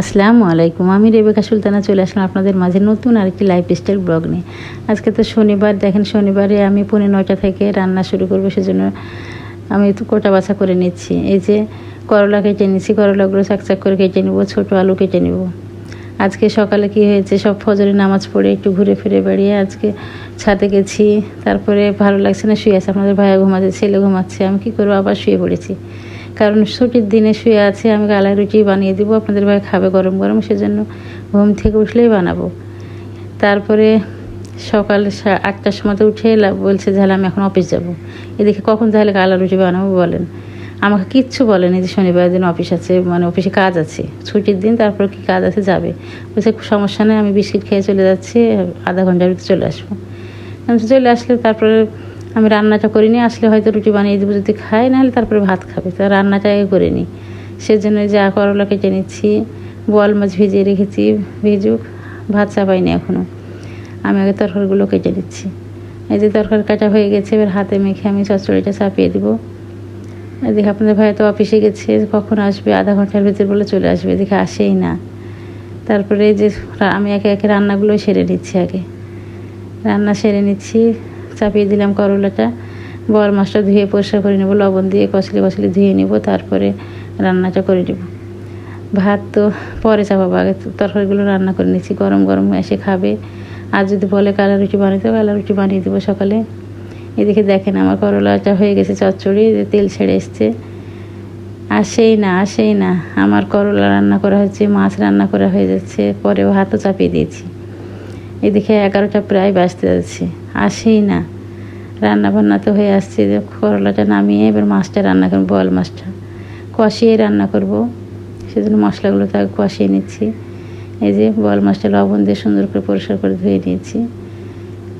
আসসালামু আলাইকুম। আমি রেবেকা সুলতানা, চলে আসলাম আপনাদের মাঝে নতুন আর আরেকটি লাইফ স্টাইল ব্লগ নিয়ে। আজকে তো শনিবার, দেখেন শনিবারে আমি পৌনে নয়টা থেকে রান্না শুরু করব, সেজন্য আমি একটু কোটা বাছা করে নিচ্ছি। এই যে করলা কেটে নিচ্ছি, করলাগুলো চাকচাক করে কেটে নেব, ছোটো আলু কেটে নেব। আজকে সকালে কি হয়েছে, সব ফজরে নামাজ পড়ে একটু ঘুরে ফিরে বেড়িয়ে আজকে ছাদে গেছি। তারপরে ভালো লাগছে না, শুয়ে আছে। আপনাদের ভাইয়া ঘুমাচ্ছে, ছেলে ঘুমাচ্ছে, আমি কি করব? আবার শুয়ে পড়েছি। কারণ ছুটির দিনে শুয়ে আছে, আমি গালা রুটি বানিয়ে দিব, আপনাদের ভাই খাবে গরম গরম, সেজন্য ঘুম থেকে উঠলেই বানাবো। তারপরে সকাল আটটার সময় তো উঠে বলছে যে আমি এখন অফিস যাব। এদিকে কখন তাহলে গালা রুটি বানাবো বলেন? আমাকে কিচ্ছু বলেনি যে শনিবার দিন অফিস আছে মানে অফিসে কাজ আছে। ছুটির দিন তারপর কি কাজ আছে যাবে। বলছে, সমস্যা নেই, আমি বিস্কিট খেয়ে চলে যাচ্ছি, আধা ঘণ্টার ভিতরে চলে আসব। চলে আসলে তারপরে আমি রান্নাটা করিনি, আসলে হয়তো রুটি বানিয়ে দেবো যদি খাই, নাহলে তারপরে ভাত খাবে। তো রান্নাটা করে নিই সেজন্য যা করলা কেটে নিচ্ছি, বোয়াল মাছ ভিজিয়ে রেখেছি, ভিজুক, ভাত চাপাইনি এখনও আমি আগে তরকারিগুলো কেটে নিচ্ছি। এই যে তরকারি কাটা হয়ে গেছে, এবার হাতে মেখে আমি চচ্চড়িটা চাপিয়ে দিব। এদিকে আপনাদের ভাই তো অফিসে গেছে, কখন আসবে? আধা ঘণ্টার ভিতর বলে চলে আসবে, এদিকে আসেই না। তারপরে এই যে আমি একে একে রান্নাগুলো সেরে নিচ্ছি আগে। রান্না সেরে নিচ্ছি চাপিয়ে দিলাম করলাটা। বল মাছটা ধুয়ে পরিষ্কার করে নেব, লবণ দিয়ে কষলি কষলি ধুয়ে নেব, তারপরে রান্নাটা করে নেব। ভাত তো পরে চাপাবো, আগে তরকারিগুলো রান্না করে নিচ্ছি, গরম গরম এসে খাবে। আর যদি বলে কালা রুটি বানাতে কালা রুটি বানিয়ে দেবো সকালে। এদিকে দেখেন আমার করলাটা হয়ে গেছে চচ্চড়ি তেল ছেড়ে এসছে। আসেই না আসেই না, আমার করলা রান্না করা হচ্ছে, মাছ রান্না করা হয়ে যাচ্ছে, পরে ভাতও চাপিয়ে দিয়েছি। এদিকে এগারোটা প্রায় বাজতে যাচ্ছে। আসেই না। রান্না বান্না তো হয়ে আসছে। যে করলাটা নামিয়ে এবার মাছটা রান্না করব, বল মাছটা। কষিয়ে রান্না করব। সেজন্য মশলাগুলো তাকে কষিয়ে নিচ্ছি। এই যে বল মাছটা লবণ দিয়ে সুন্দর করে পরিষ্কার করে ধুয়ে নিয়েছি।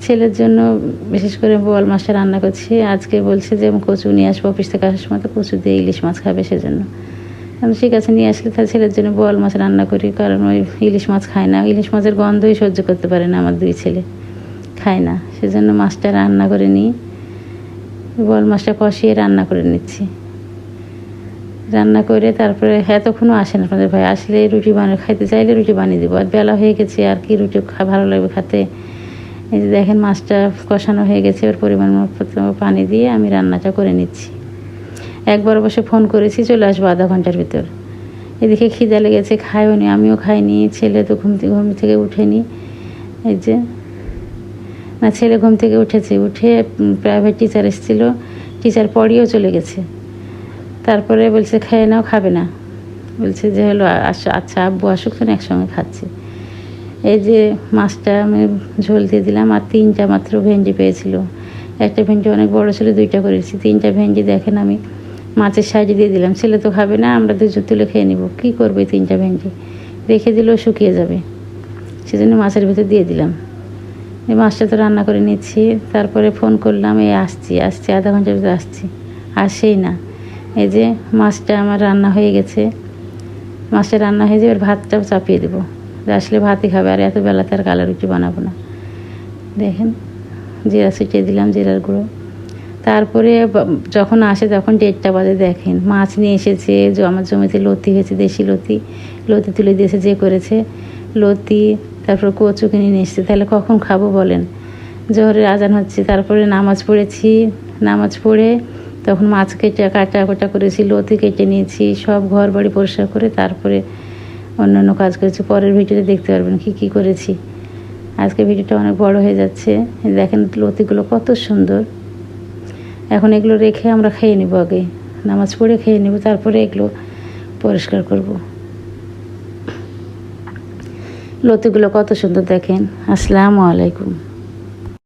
ছেলের জন্য বিশেষ করে বোয়াল মাছটা রান্না করছি। আজকে বলছে যে কচু নিয়ে আসব অফিস থেকে আসার সময়, তো কচু দিয়ে ইলিশ মাছ খাবে সেজন্য। আমি ঠিক আছে নিয়ে আসলে তার ছেলের জন্য বোয়াল মাছ রান্না করি, কারণ ওই ইলিশ মাছ খায় না। ইলিশ মাছের গন্ধই সহ্য করতে পারে না আমার দুই ছেলে। খায় না। সেজন্য মাছটা রান্না করে নিই। বোয়াল মাছটা কষিয়ে রান্না করে নিচ্ছি। রান্না করে তারপরে এতক্ষণও আসেন আপনাদের ভাই। আসলে রুটি বানিয়ে খাইতে চাইলে রুটি বানিয়ে দেবো। আর বেলা হয়ে গেছে, আর কি রুটি ভালো লাগবে খেতে? এই যে দেখেন মাছটা কষানো হয়ে গেছে। ওর পরিমাণ মতো পানি দিয়ে আমি রান্নাটা করে নিচ্ছি। একবার বসে ফোন করেছি, চলে আসব আধা ঘণ্টার ভিতর। এদিকে খিদে লেগেছে খায়ও নি, আমিও খাইনি, ছেলে তো ঘুম থেকে ঘুম থেকে উঠেনি। এই যে, না, ছেলে ঘুম থেকে উঠেছে, উঠে প্রাইভেট টিচার এসেছিল টিচার পড়িয়েও চলে গেছে। তারপরে বলছে, খেয়ে নাও, খাবে না। বলছে যে, হলো আচ্ছা আব্বু আসুক তো একসঙ্গে খাচ্ছি। এই যে, মাছটা আমি ঝোল দিয়ে দিলাম, আর তিনটা মাত্র ভেন্ডি পেয়েছিল। একটা ভেন্ডি অনেক বড় ছিল, দুইটা করেছি। তিনটা ভেন্ডি দেখেন আমি মাছের সাইডে দিয়ে দিলাম। ছেলে তো খাবে না, আমরা দুজন তুলে খেয়ে নিব। কী করবে তিনটা ভেন্ডি? রেখে দিলেও শুকিয়ে যাবে। সেজন্য মাছের ভিতর দিয়ে দিলাম। এই মাছটা তো রান্না করে নিচ্ছি। তারপরে ফোন করলাম, এই আসছি আসছি, আধা ঘণ্টার ভিতরে আসছি। আসেই না। এই যে মাছটা আমার রান্না হয়ে গেছে। মাছটা রান্না হয়ে যাবে ভাতটাও চাপিয়ে দেবো। আসলে ভাতই খাবে, আর এত বেলাতে আর কালা রুটি বানাবো না। দেখেন, জিরা ছিটিয়ে দিলাম, জিরার গুঁড়ো। তারপরে যখন আসে তখন ডেটটা বাজে দেখেন। মাছ নিয়ে এসেছে আমার জমিতে লতি হয়েছে, দেশি লতি। লতি তুলে দিয়েছে যে করেছে, লতি, তারপর কচু কিনে নিয়ে এসেছে। তাহলে কখন খাব বলেন? জোহরের আজান হচ্ছে, তারপরে নামাজ পড়েছি। নামাজ পড়ে তখন মাছ কেটে, কাটা কোটা করেছি, লতি কেটে নিয়েছি, সব ঘর বাড়ি পরিষ্কার করে তারপরে অন্যান্য কাজ করেছি। পরের ভিডিওতে দেখতে পারবেন কী কী করেছি। আজকে ভিডিওটা অনেক বড় হয়ে যাচ্ছে। দেখেন লতিগুলো কত সুন্দর। এখন এগুলো রেখে আমরা খেয়ে নিব আগে। নামাজ পড়ে খেয়ে নিব, তারপরে এগুলো পরিষ্কার করব। লতিগুলো কত সুন্দর দেখেন। আসসালামু আলাইকুম।